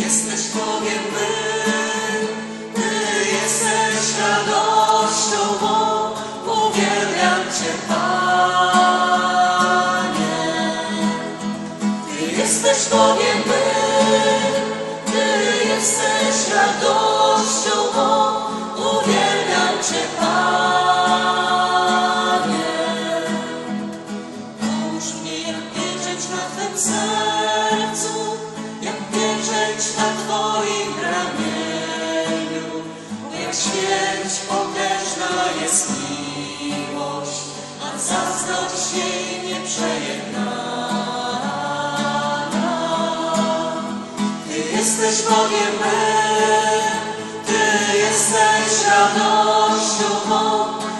jesteś Bogiem my, Ty jesteś radością mą, uwielbiam Cię Panie. Ty jesteś Bogiem my, Ty jesteś radością mą, uwielbiam Cię Panie. Pomóż mi jak wiedzieć na Twym sercu, śmierć na Twoim ramieniu, jak śmierć potężna jest miłość, a zaznacz jej nieprzejednana. Ty jesteś Bogiem Ty jesteś radością mą,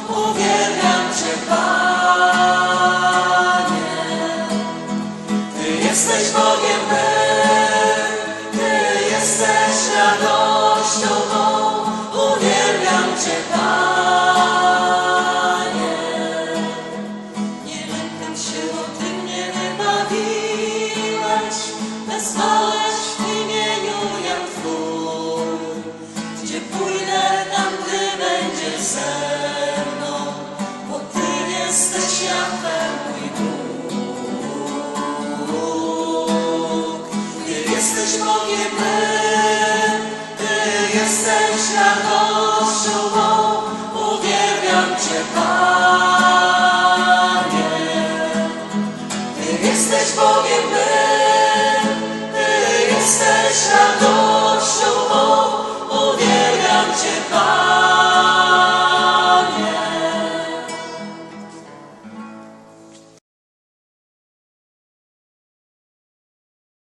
uwielbiam Cię Panie. Ty jesteś Bogiem mym, miłością uwielbiam Cię, Panie. Nie lękam się, bo Ty mnie wybawiłeś, wezwałeś w imieniu jak Twój. Gdzie pójdę, tam Ty będziesz ze mną, bo Ty jesteś Jahwem mój Bóg. Ty jesteś Bogiem, serc na